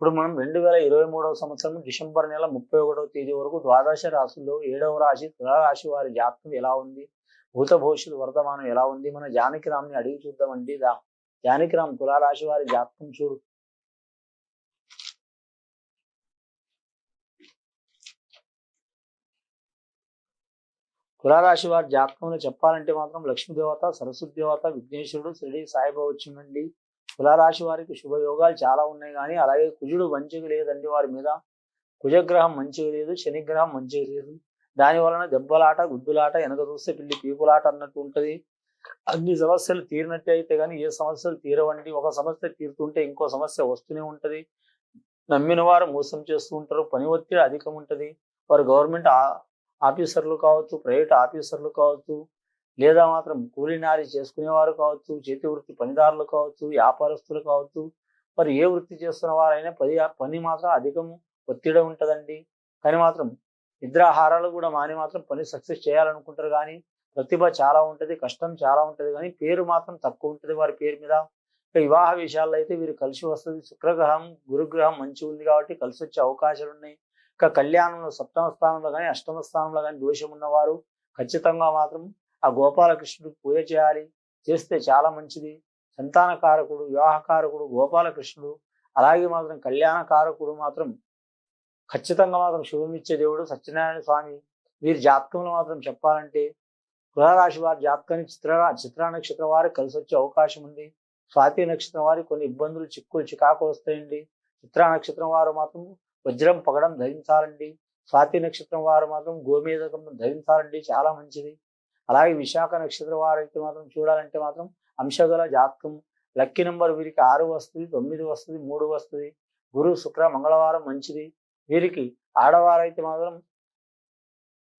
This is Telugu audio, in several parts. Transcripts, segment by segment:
ఇప్పుడు మనం రెండు వేల ఇరవై మూడవ సంవత్సరం డిసెంబర్ నెల ముప్పై ఒకటవ తేదీ వరకు ద్వాదశ రాశుల్లో ఏడవ రాశి తులారాశి వారి జాతకం ఎలా ఉంది? భూత భవిష్యత్తు వర్తమానం ఎలా ఉంది? మన జానకిరామ్ని అడిగి చూద్దామండి. దా జానకిరామ్ తులారాశి వారి జాతకం చూడు. తులారాశి వారి జాతకంలో చెప్పాలంటే మాత్రం లక్ష్మీదేవత సరస్వతి దేవత విఘ్నేశ్వరుడు శ్రీ సాయిబాబా వచ్చిందండి. తులారాశి వారికి శుభయోగాలు చాలా ఉన్నాయి కానీ అలాగే కుజుడు మంచిగా లేదండి వారి మీద. కుజగ్రహం మంచిగా లేదు శనిగ్రహం మంచిగా లేదు. దాని వలన దెబ్బలాట గుద్దులాట వెనక చూస్తే పిల్లి పీపులాట అన్నట్టు ఉంటది. అన్ని సమస్యలు తీరినట్టు అయితే కానీ ఏ సమస్యలు తీరవండి. ఒక సమస్య తీరుతుంటే ఇంకో సమస్య వస్తూనే ఉంటది. నమ్మిన వారు మోసం చేస్తూ ఉంటారు. పని ఒత్తిడి అధికం ఉంటది. వారు గవర్నమెంట్ ఆఫీసర్లు కావచ్చు ప్రైవేట్ ఆఫీసర్లు కావచ్చు లేదా మాత్రం కూలినారి చేసుకునేవారు కావచ్చు చేతి వృత్తి పనిదారులు కావచ్చు వ్యాపారస్తులు కావచ్చు మరి ఏ వృత్తి చేస్తున్న వారైనా పని పని మాత్రం అధికం ఒత్తిడి ఉంటుందండి. కానీ మాత్రం నిద్రాహారాలు కూడా మాని మాత్రం పని సక్సెస్ చేయాలనుకుంటారు కానీ ప్రతిభ చాలా ఉంటుంది కష్టం చాలా ఉంటుంది కానీ పేరు మాత్రం తక్కువ ఉంటుంది వారి పేరు మీద. వివాహ విషయాల్లో అయితే వీరు కలిసి వస్తుంది. శుక్రగ్రహం గురుగ్రహం మంచి ఉంది కాబట్టి కలిసి వచ్చే అవకాశాలు ఉన్నాయి. ఇంకా కళ్యాణంలో సప్తమ స్థానంలో కానీ అష్టమ స్థానంలో కానీ దోషం ఉన్నవారు ఖచ్చితంగా మాత్రం ఆ గోపాలకృష్ణుడికి పూజ చేయాలి. చేస్తే చాలా మంచిది. సంతానకారకుడు వివాహకారకుడు గోపాలకృష్ణుడు. అలాగే మాత్రం కళ్యాణకారకుడు మాత్రం ఖచ్చితంగా మాత్రం శుభమిచ్చే దేవుడు సత్యనారాయణ స్వామి. వీరి జాతకంలో మాత్రం చెప్పాలంటే తులారాశి వారి జాతకాన్ని చిత్ర చిత్రా నక్షత్రం వారికి కలిసి వచ్చే అవకాశం ఉంది. స్వాతి నక్షత్రం వారికి కొన్ని ఇబ్బందులు చిక్కులు చికాకు వస్తాయండి. చిత్రా నక్షత్రం వారు మాత్రం వజ్రం పగడం ధరించాలండి. స్వాతి నక్షత్రం వారు మాత్రం గోమేదకం ధరించాలండి. చాలా మంచిది. అలాగే విశాఖ నక్షత్రం వారైతే మాత్రం చూడాలంటే మాత్రం అంశగల జాతకం. లక్కీ నెంబర్ వీరికి ఆరు వస్తుంది తొమ్మిది వస్తుంది మూడు వస్తుంది. గురు శుక్ర మంగళవారం మంచిది. వీరికి ఆడవారైతే మాత్రం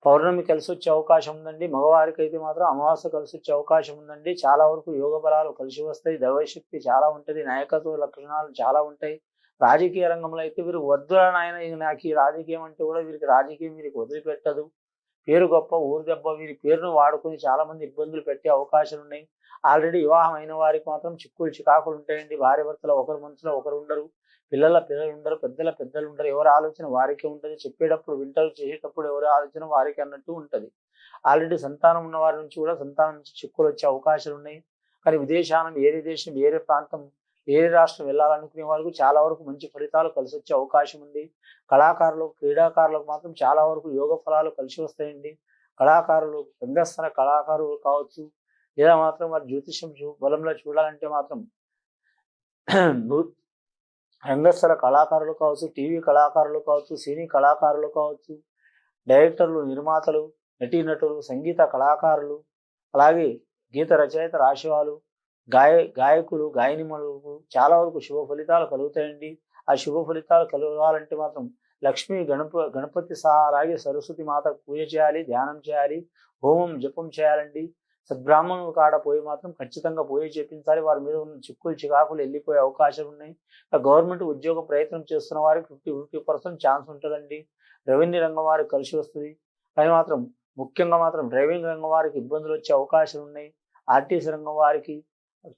పౌర్ణమి కలిసి వచ్చే అవకాశం ఉందండి. మగవారికి అయితే మాత్రం అమావాస్య కలిసి వచ్చే అవకాశం ఉందండి. చాలా వరకు యోగ బలాలు కలిసి వస్తాయి. దైవశక్తి చాలా ఉంటుంది. నాయకత్వ లక్షణాలు చాలా ఉంటాయి. రాజకీయ రంగంలో అయితే వీరు వద్దుల నాయన నాకు ఈ రాజకీయం అంటే కూడా వీరికి రాజకీయం వీరికి వదిలిపెట్టదు. పేరు గొప్ప ఊరు దెబ్బ వీరి పేరును వాడుకొని చాలా మంది ఇబ్బందులు పెట్టే అవకాశాలు ఉన్నాయి ఆల్రెడీ వివాహం అయిన వారికి మాత్రం చిక్కులు చికాకులు ఉంటాయండి. భార్య భర్తలు ఒకరు మనసులో ఒకరు ఉండరు. పిల్లల పిల్లలు ఉండరు పెద్దల పెద్దలు ఉండరు. ఎవరి ఆలోచన వారికే ఉంటుంది. చెప్పేటప్పుడు వింటారు చేసేటప్పుడు ఎవరి ఆలోచన వారికి అన్నట్టు ఉంటుంది. ఆల్రెడీ సంతానం ఉన్న వారి నుంచి కూడా సంతానం నుంచి చిక్కులు వచ్చే అవకాశాలు ఉన్నాయి కానీ విదేశానం వేరే దేశం వేరే ప్రాంతం ఏ రాష్ట్రం వెళ్ళాలనుకునే వాళ్ళకు చాలా వరకు మంచి ఫలితాలు కలిసి వచ్చే అవకాశం ఉంది. కళాకారులు క్రీడాకారులకు మాత్రం చాలా వరకు యోగ ఫలాలు కలిసి వస్తాయండి. కళాకారులు రంగస్థల కళాకారులు కావచ్చు లేదా మాత్రం వారి జ్యోతిష్యం బలంలో చూడాలంటే మాత్రం రంగస్థల కళాకారులు కావచ్చు టీవీ కళాకారులు కావచ్చు సినీ కళాకారులు కావచ్చు డైరెక్టర్లు నిర్మాతలు నటీనటులు సంగీత కళాకారులు అలాగే గీత రచయిత రాసేవాళ్ళు గాయ గాయకులు గాయనిమలకు చాలా వరకు శుభ ఫలితాలు కలుగుతాయండి. ఆ శుభ ఫలితాలు కలగాలంటే మాత్రం లక్ష్మి గణప గణపతి సహా అలాగే సరస్వతి మాత పూజ చేయాలి ధ్యానం చేయాలి హోమం జపం చేయాలండి. సద్బ్రాహ్మణుల కాడ పోయి మాత్రం ఖచ్చితంగా పూజ చేపించాలి. వారి మీద ఉన్న చిక్కులు చికాకులు వెళ్ళిపోయే అవకాశాలు ఉన్నాయి. గవర్నమెంట్ ఉద్యోగ ప్రయత్నం చేస్తున్న వారికి ఫిఫ్టీ ఫిఫ్టీ పర్సెంట్ ఛాన్స్ ఉంటుందండి. రెవెన్యూ రంగం వారికి కలిసి వస్తుంది. కానీ మాత్రం ముఖ్యంగా మాత్రం డ్రైవింగ్ రంగం వారికి ఇబ్బందులు వచ్చే అవకాశాలు ఉన్నాయి. ఆర్టీసీ రంగం వారికి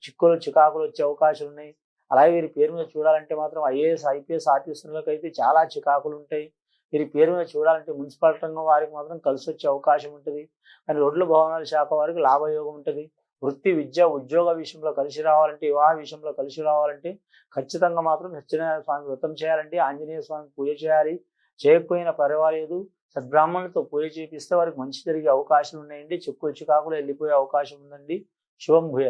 చిక్కులు చికాకులు వచ్చే అవకాశాలు ఉన్నాయి. అలాగే వీరి పేరు మీద చూడాలంటే మాత్రం ఐఏఎస్ ఐపీఎస్ ఆఫీసర్లకు అయితే చాలా చికాకులు ఉంటాయి. వీరి పేరు మీద చూడాలంటే మున్సిపాలిటీ రంగం వారికి మాత్రం కలిసి వచ్చే అవకాశం ఉంటుంది. కానీ రోడ్ల భవనాల శాఖ వారికి లాభయోగం ఉంటుంది. వృత్తి విద్య ఉద్యోగ విషయంలో కలిసి రావాలంటే వివాహ విషయంలో కలిసి రావాలంటే ఖచ్చితంగా మాత్రం సత్యనారాయణ స్వామి వ్రతం చేయాలంటే ఆంజనేయ స్వామి పూజ చేయాలి. చేయకపోయినా పర్వాలేదు. సద్బ్రాహ్మణులతో పూజ చేపిస్తే వారికి మంచి జరిగే అవకాశాలు ఉన్నాయండి. చిక్కులు చికాకులు వెళ్ళిపోయే అవకాశం ఉందండి. శుభం భూయ